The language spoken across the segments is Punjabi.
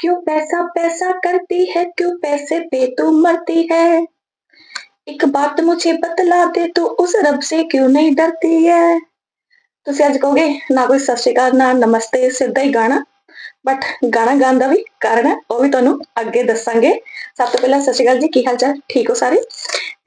क्यों पैसा पैसा करती है क्यों पैसे पे तू मरती है एक बात मुझे बतला दे तू उस रब से क्यों नहीं डरती है ਤੁਸੀਂ ਅੱਜ ਕਹੋਗੇ ਨਾ ਕੋਈ ਸਤਿ ਸ਼੍ਰੀ ਅਕਾਲ ਨਾ ਨਮਸਤੇ ਸਿੱਧਾ ਹੀ ਗਾਣਾ ਬਟ ਗਾਣਾ ਗਾਉਣ ਦਾ ਵੀ ਕਾਰਨ ਹੈ ਉਹ ਵੀ ਤੁਹਾਨੂੰ ਅੱਗੇ ਦੱਸਾਂਗੇ ਸਭ ਤੋਂ ਪਹਿਲਾਂ ਸਤਿ ਸ਼੍ਰੀ ਅਕਾਲ ਜੀ ਕੀ ਹਾਲ ਚਾਲ ਠੀਕ ਹੋ ਸਾਰੇ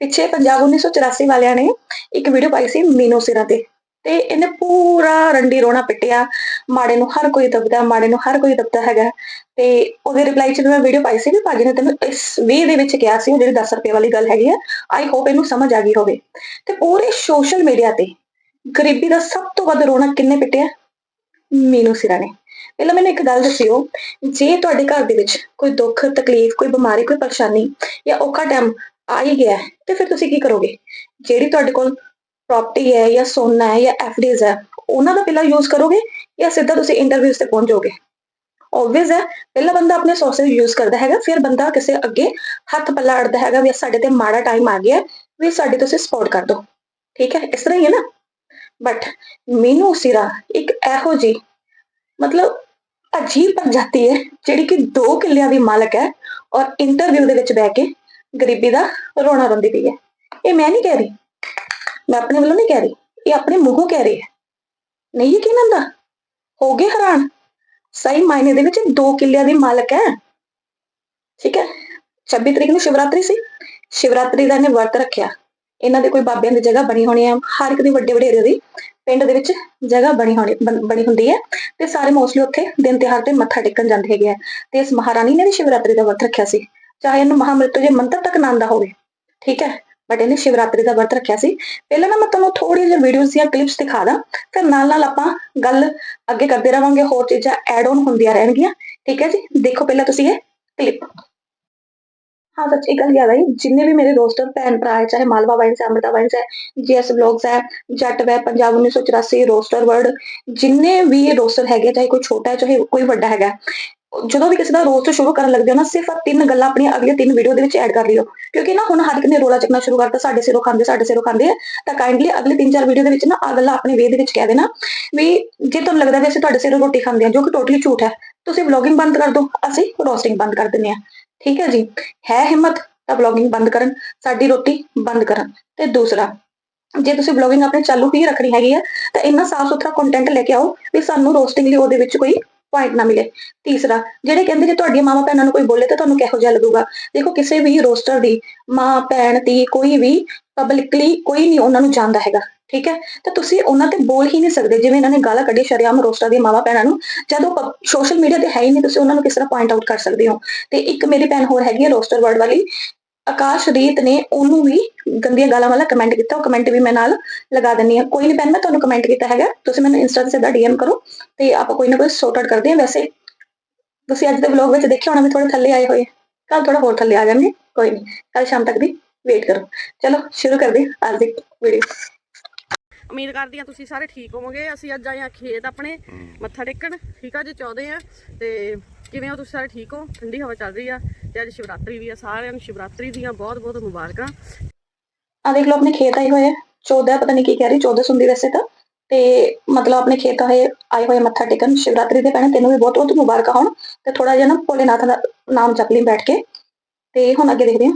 ਪਿੱਛੇ ਪੰਜਾਬ 1984 ਵਾਲਿਆਂ ਨੇ ਇੱਕ ਵੀਡੀਓ ਪਾਈ ਸੀ ਮੀਨੂ ਸਿਰਾਂ ਤੇ ਤੇ ਇਹਨੇ ਪੂਰਾ ਰੰਡੀ ਰੋਣਾ ਪਿੱਟਿਆ। ਮਾੜੇ ਨੂੰ ਹਰ ਕੋਈ ਦਬਦਾ, ਮਾੜੇ ਨੂੰ ਹਰ ਕੋਈ ਦਬਦਾ ਹੈਗਾ। ਤੇ ਉਹਦੇ ਰਿਪਲਾਈ ਚ ਮੈਂ ਵੀਡੀਓ ਪਾਈ ਸੀ ਵੀ ਭਾਜੀ ਨੇ ਤੈਨੂੰ ਇਸ ਵੇ ਦੇ ਵਿੱਚ ਕਿਹਾ ਸੀ ਜਿਹੜੀ 10 ਰੁਪਏ ਵਾਲੀ ਗੱਲ ਹੈਗੀ ਆ ਆਈ ਹੋਪ ਇਹਨੂੰ ਸਮਝ ਆ ਗਈ ਹੋਵੇ। ਤੇ ਪੂਰੇ ਸੋਸ਼ਲ ਮੀਡੀਆ ਤੇ ਗਰੀਬੀ ਦਾ ਸਭ ਤੋਂ ਵੱਧ ਰੋਣਾ ਕਿੰਨੇ ਪਿੱਟਿਆ? ਮੀਨੂ ਸਿਰਾ ਨੇ। ਪਹਿਲਾਂ ਮੈਨੂੰ ਇੱਕ ਗੱਲ ਦੱਸਿਓ, ਜੇ ਤੁਹਾਡੇ ਘਰ ਦੇ ਵਿੱਚ ਕੋਈ ਦੁੱਖ, ਤਕਲੀਫ, ਕੋਈ ਬਿਮਾਰੀ, ਕੋਈ ਪਰੇਸ਼ਾਨੀ ਜਾਂ ਔਖਾ ਟਾਈਮ ਆ ਹੀ ਗਿਆ, ਤੇ ਫਿਰ ਤੁਸੀਂ ਕੀ ਕਰੋਗੇ? ਜਿਹੜੀ ਤੁਹਾਡੇ ਕੋਲ ਪ੍ਰਾਪਰਟੀ ਹੈ ਜਾਂ ਸੋਨਾ ਹੈ ਜਾਂ ਐਫਡੀਜ਼ ਹੈ ਉਹਨਾਂ ਦਾ ਪਹਿਲਾਂ ਯੂਜ਼ ਕਰੋਗੇ ਜਾਂ ਸਿੱਧਾ ਤੁਸੀਂ ਇੰਟਰਵਿਊਜ਼ ਤੇ ਪਹੁੰਚ ਜਾਓਗੇ ਆਬਵੀਅਸ ਹੈ ਪਹਿਲਾ ਬੰਦਾ ਆਪਣੇ ਸੋਰਸਸ ਯੂਜ਼ ਕਰਦਾ ਹੈਗਾ ਫਿਰ ਬੰਦਾ ਕਿਸੇ ਅੱਗੇ ਹੱਥ ਪੱਲਾ ਅੜਦਾ ਹੈਗਾ ਵੀ ਸਾਡੇ ਤੇ ਮਾੜਾ ਟਾਈਮ ਆ ਗਿਆ ਹੈ, ਵੀ ਸਾਡੇ ਤੁਸੀਂ ਸਪੋਰਟ ਕਰ ਦਿਓ ਠੀਕ ਹੈ ਇਸ ਤਰ੍ਹਾਂ ਹੀ ਹੈ ਨਾ ਬਟ ਮੀਨੂ ਸਿਰਾ ਇੱਕ ਇਹੋ ਜੀ ਮਤਲਬ ਅਜੀਬ ਪ੍ਰਜਾਤੀ ਹੈ ਜਿਹੜੀ ਕਿ 2 ਕਿੱਲਿਆਂ ਦੀ ਮਾਲਕ ਹੈ ਔਰ ਇੰਟਰਵਿਊ ਦੇ ਵਿੱਚ ਬਹਿ ਕੇ ਗਰੀਬੀ ਦਾ ਰੋਣਾ ਰੋਂਦੀ ਪਈ ਹੈ ਇਹ ਮੈਂ ਨਹੀਂ ਕਹਿ ਰਹੀ ਮੈਂ ਆਪਣੇ ਵੱਲੋਂ ਨਹੀਂ ਕਹਿ ਰਹੀ, ਇਹ ਆਪਣੇ ਮੂੰਹੋਂ ਕਹਿ ਰਹੀ ਹੈ। ਨਹੀਂ ਯਕੀਨ ਆਉਂਦਾ ਹੋ ਗਏ ਹੈਰਾਨ। ਸਹੀ ਮਾਇਨੇ ਦੇ ਵਿੱਚ 2 ਕਿੱਲਿਆਂ ਦੀ ਮਾਲਕ ਹੈ। ਠੀਕ ਹੈ? 26 ਤਰੀਕ ਨੂੰ ਸ਼ਿਵਰਾਤਰੀ ਸੀ। ਸ਼ਿਵਰਾਤਰੀ ਦਾ ਇਹਨੇ ਵਰਤ ਰੱਖਿਆ। ਇਹਨਾਂ ਦੇ ਕੋਈ ਬਾਬਿਆਂ ਦੀ ਜਗ੍ਹਾ ਬਣੀ ਹੋਣੀ ਹੈ। ਹਰ ਇੱਕ ਦੀ ਵੱਡੇ ਵਡੇਰੇ ਦੀ ਪਿੰਡ ਦੇ ਵਿੱਚ ਜਗ੍ਹਾ ਬਣੀ ਹੋਣੀ, ਬਣ- ਬਣੀ ਹੁੰਦੀ ਹੈ। ਤੇ ਸਾਰੇ ਮੋਸਟਲੀ ਉੱਥੇ ਦਿਨ ਤਿਉਹਾਰ ਤੇ ਮੱਥਾ ਟੇਕਣ ਜਾਂਦੇ ਹੈਗੇ ਆ। ਤੇ ਇਸ ਮਹਾਰਾਣੀ ਨੇ ਵੀ ਸ਼ਿਵਰਾਤਰੀ ਦਾ ਵਰਤ ਰੱਖਿਆ ਸੀ। ਚਾਹੇ ਇਹਨੂੰ ਮਹਾਮ੍ਰਿਤੂ ਜੇ ਮੰਤਰ ਤੱਕ ਨਾ ਆਉਂਦਾ ਹੋਵੇ। ਠੀਕ ਹੈ? ਬਟ ਇਹਨੇ ਸ਼ਿਵਰਾਤਰੀ ਦਾ ਵਰਤ ਰੱਖਿਆ ਸੀ ਪਹਿਲਾਂ ਨਾ ਮੈਂ ਤੁਹਾਨੂੰ ਥੋੜੀ ਜਿਹੀ ਵੀਡੀਓਜ਼ ਜਾਂ ਕਲਿੱਪਸ ਦਿਖਾ ਦਾਂ ਫਿਰ ਨਾਲ ਨਾਲ ਆਪਾਂ ਗੱਲ ਅੱਗੇ ਕਰਦੇ ਰਵਾਂਗੇ ਹੋਰ ਚੀਜ਼ਾਂ ਐਡ ਆਨ ਹੁੰਦੀਆਂ ਰਹਿਣਗੀਆਂ ਠੀਕ ਹੈ ਜੀ ਦੇਖੋ ਪਹਿਲਾਂ ਤੁਸੀਂ ਇਹ ਕਲਿੱਪ ਹਾਂ ਸੱਚ ਇੱਕ ਗੱਲ ਯਾਦ ਆਈ ਜਿੰਨੇ ਵੀ ਮੇਰੇ ਰੋਸਟਰ ਭੈਣ ਭਰਾ ਹੈ ਚਾਹੇ ਮਾਲਵਾ ਵਾਈਨਸ ਹੈ ਅੰਮ੍ਰਿਤਾ ਵਾਈਨਸ ਹੈ ਜੀਐਸ ਵਲੌਗਸ ਹੈ ਜੱਟ ਵੈ ਪੰਜਾਬ 1984 ਰੋਸਟਰ ਵਰਡ ਜਿੰਨੇ ਵੀ ਰੋਸਟਰ ਹੈਗੇ ਆ, ਚਾਹੇ ਕੋਈ ਛੋਟਾ ਹੈ ਚਾਹੇ ਕੋਈ ਵੱਡਾ ਹੈਗਾ ਜਦੋਂ ਵੀ ਕਿਸੇ ਦਾ ਰੋਸਟ ਸ਼ੁਰੂ ਕਰਨ ਲੱਗਦੇ ਹੋ ਨਾ, ਸਿਰਫ ਤਿੰਨ ਗੱਲਾਂ ਆਪਣੀਆਂ ਅਗਲੇ ਤਿੰਨ ਵੀਡੀਓ ਦੇ ਵਿੱਚ ਐਡ ਕਰ ਲਿਓ। ਕਿਉਂਕਿ ਨਾ ਹੁਣ ਹਰ ਇੱਕ ਨੇ ਰੋਲਾ ਚੱਕਣਾ ਸ਼ੁਰੂ ਕਰਤਾ, ਸਾਡੇ ਸਿਰੋਂ ਖਾਂਦੇ, ਸਾਡੇ ਸਿਰੋਂ ਖਾਂਦੇ ਤਾਂ ਕਾਈਂਡਲੀ ਅਗਲੇ ਤਿੰਨ ਚਾਰ ਵੀਡੀਓ ਦੇ ਵਿੱਚ ਨਾ ਆ ਗੱਲਾਂ ਆਪਣੇ ਵੇ ਦੇ ਵਿੱਚ ਕਹਿ ਦੇਣਾ ਵੀ ਜੇ ਤੁਹਾਨੂੰ ਲੱਗਦਾ ਵੀ ਅਸੀਂ ਤੁਹਾਡੇ ਸਿਰੋਂ ਰੋਟੀ ਖਾਂਦੇ ਆ, ਜੋ ਕਿ ਟੋਟਲੀ ਝੂਠ ਹੈ, ਤੁਸੀਂ ਵਲੌਗਿੰਗ ਬੰਦ ਕਰ ਦਿਓ ਅਸੀਂ ਰੋਸਟਿੰਗ ਬੰਦ ਕਰ ਦਿੰਦੇ ਆ। ਠੀਕ ਹੈ ਜੀ? ਹੈ ਹਿੰਮਤ, ਤਾਂ ਵਲੌਗਿੰਗ ਬੰਦ ਕਰਨ, ਸਾਡੀ ਰੋਟੀ ਬੰਦ ਕਰਨ। ਤੇ ਦੂਸਰਾ, ਜੇ ਤੁਸੀਂ ਵਲੌਗਿੰਗ ਆਪਣੇ ਚਾਲੂ ਹੀ ਰੱਖਣੀ ਹੈਗੀ ਹੈ ਤਾਂ ਇੰਨਾ ਸਾਫ਼ ਸੁਥਰਾ ਕੰਟੈਂਟ ਲੈ ਕੇ ਆਓ ਵੀ ਸਾਨੂੰ ਰੋਸਟਿੰਗ ਲਈ ਉਹਦੇ ਵਿੱਚ ਕੋਈ ਪੁਆਇੰਟ ਨਾ ਮਿਲੇ। ਤੀਸਰਾ, ਜਿਹੜੇ ਕਹਿੰਦੇ ਜੇ ਤੁਹਾਡੀਆਂ ਮਾਵਾਂ ਭੈਣਾਂ ਨੂੰ ਕੋਈ ਬੋਲੇ ਤਾਂ ਤੁਹਾਨੂੰ ਕਿਹੋ ਜਿਹਾ ਲੱਗੂਗਾ? ਦੇਖੋ, ਕਿਸੇ ਵੀ ਰੋਸਟਰ ਦੀ ਮਾਂ, ਭੈਣ ਦੀ ਕੋਈ ਵੀ ਪਬਲਿਕਲੀ ਕੋਈ ਨਹੀਂ ਉਹਨਾਂ ਨੂੰ ਜਾਣਦਾ ਹੈਗਾ, ਠੀਕ ਹੈ? ਤਾਂ ਤੁਸੀਂ ਉਹਨਾਂ ਤੇ ਬੋਲ ਹੀ ਨਹੀਂ ਸਕਦੇ, ਜਿਵੇਂ ਇਹਨਾਂ ਨੇ ਗਾਲਾਂ ਕੱਢੀ ਸ਼ਰਿਆਮ ਰੋਸਟਰ ਦੀ ਮਾਵਾਂ ਭੈਣਾਂ ਨੂੰ, ਜਦੋਂ ਸੋਸ਼ਲ ਮੀਡੀਆ ਤੇ ਹੈ ਹੀ ਨਹੀਂ, ਤੁਸੀਂ ਉਹਨਾਂ ਨੂੰ ਕਿਸ ਤਰ੍ਹਾਂ ਪੁਆਇੰਟ ਆਊਟ ਕਰ ਸਕਦੇ ਹੋ? ਤੇ ਇੱਕ ਮੇਰੀ ਭੈਣ ਹੋਰ ਹੈਗੀ ਹੈ ਰੋਸਟਰ ਵਰਡ ਵਾਲੀ ਆਕਾਸ਼ਰੀਤ ਨੇ ਉਹਨੂੰ ਵੀ ਗੰਦੀਆਂ ਗਾਲਾਂ ਵਾਲਾ ਕਮੈਂਟ ਕੀਤਾ। ਉਹ ਕਮੈਂਟ ਵੀ ਮੈਂ ਨਾਲ ਲਗਾ ਦਿੰਨੀ ਆ ਕੋਈ ਨਹੀਂ ਮੈਂ ਤੁਹਾਨੂੰ ਕਮੈਂਟ ਕੀਤਾ ਹੈਗਾ। ਤੁਸੀਂ ਮੈਨੂੰ ਇੰਸਟਾ ਤੇ ਸਿੱਧਾ ਡੀਐਮ ਕਰੋ ਤੇ ਆਪਾਂ ਕੋਈ ਨਾ ਕੋਈ ਸੌਟ ਆਊਟ ਕਰਦੇ ਹਾਂ। ਵੈਸੇ ਤੁਸੀਂ ਅੱਜ ਦੇ ਵਲੌਗ ਵਿੱਚ ਦੇਖਿਆ ਹੋਣਾ ਵੀ ਥੋੜੇ ਥੱਲੇ ਆਏ ਹੋਏ। ਕੱਲ ਥੋੜਾ ਹੋਰ ਥੱਲੇ ਆ ਜਾਣਗੇ। ਕੋਈ ਨਹੀਂ ਕੱਲ ਸ਼ਾਮ ਤੱਕ ਦੀ ਵੇਟ ਕਰੋ। ਚਲੋ ਸ਼ੁਰੂ ਕਰਦੇ ਅੱਜ ਦੀ ਵੀਡੀਓ ਉਮੀਦ ਕਰਦੀ ਆ ਤੁਸੀਂ ਸਾਰੇ ਠੀਕ ਹੋਵੋਗੇ। ਅਸੀਂ ਅੱਜ ਆਏ ਆ ਖੇਤ ਆਪਣੇ। ਮੱਥਾ ਟੇਕਣ। ਠੀਕ ਆ ਜੀ? ਚਾਹੁੰਦੇ ਆ ਤੇ ਕਿਵੇਂ ਹੋ ਤੁਸੀਂ ਸਾਰੇ ਠੀਕ ਹੋ? ਠੰਡੀ ਹਵਾ ਚੱਲ ਰਹੀ ਆ ਤੇ ਅੱਜ ਸ਼ਿਵਰਾਤਰੀ ਵੀ ਆ ਸਾਰਿਆਂ ਨੂੰ ਸ਼ਿਵਰਾਤਰੀ ਦੀਆਂ ਬਹੁਤ ਬਹੁਤ ਮੁਬਾਰਕਾਂ। ਆ ਦੇਖ ਲਓ ਆਪਣੇ ਖੇਤ ਆਏ ਹੋਏ ਆ। 14 ਪਤਾ ਨਹੀਂ ਕੀ ਕਹਿ ਰਹੀ 14 ਹੁੰਦੀ ਵੈਸੇ ਤਾਂ। ਤੇ ਮਤਲਬ ਆਪਣੇ ਖੇਤ ਆਏ ਆਏ ਹੋਏ ਮੱਥਾ ਟੇਕਣ ਸ਼ਿਵਰਾਤਰੀ ਦੇ ਪਹਿਣੇ ਤੈਨੂੰ ਵੀ ਬਹੁਤ ਬਹੁਤ ਮੁਬਾਰਕਾਂ ਹੋਣ। ਤੇ ਥੋੜਾ ਜਿਹਾ ਨਾ ਭੋਲੇਨਾਥ ਦਾ ਨਾਮ ਜਪ ਲਈ ਬੈਠ ਕੇ। ਤੇ ਹੁਣ ਅੱਗੇ ਦੇਖਦੇ ਹਾਂ।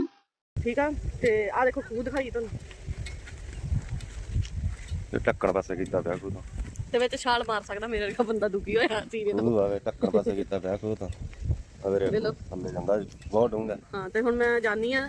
ਠੀਕ ਆ? ਤੇ ਆ ਦੇਖੋ ਖੂਹ ਦਿਖਾਈ ਤੁਹਾਨੂੰ। ਤੇ ਟੱਕਰ ਪਾਸੇ ਕੀਤਾ ਪਿਆ ਖੂਹ ਤਾਂ? ਤੇ ਵਿੱਚ ਛਾਲ ਮਾਰ ਸਕਦਾ ਮੇਰੇ ਵਰਗਾ ਬੰਦਾ ਦੁਖੀ ਹੋਇਆ ਸੀਰੇ ਤੋਂ ਖੂਹ ਆਵੇ ਟੱਕਰ ਪਾਸੇ ਕੀਤਾ ਪਿਆ ਖੂਹ ਤਾਂ। ਵੇਲੋ। ਥੱਲੇ ਜਾਂਦਾ ਬਹੁਤ ਡੂੰਘਾ। ਹਾਂ ਤੇ ਹੁਣ ਮੈਂ ਜਾਣੀ ਆ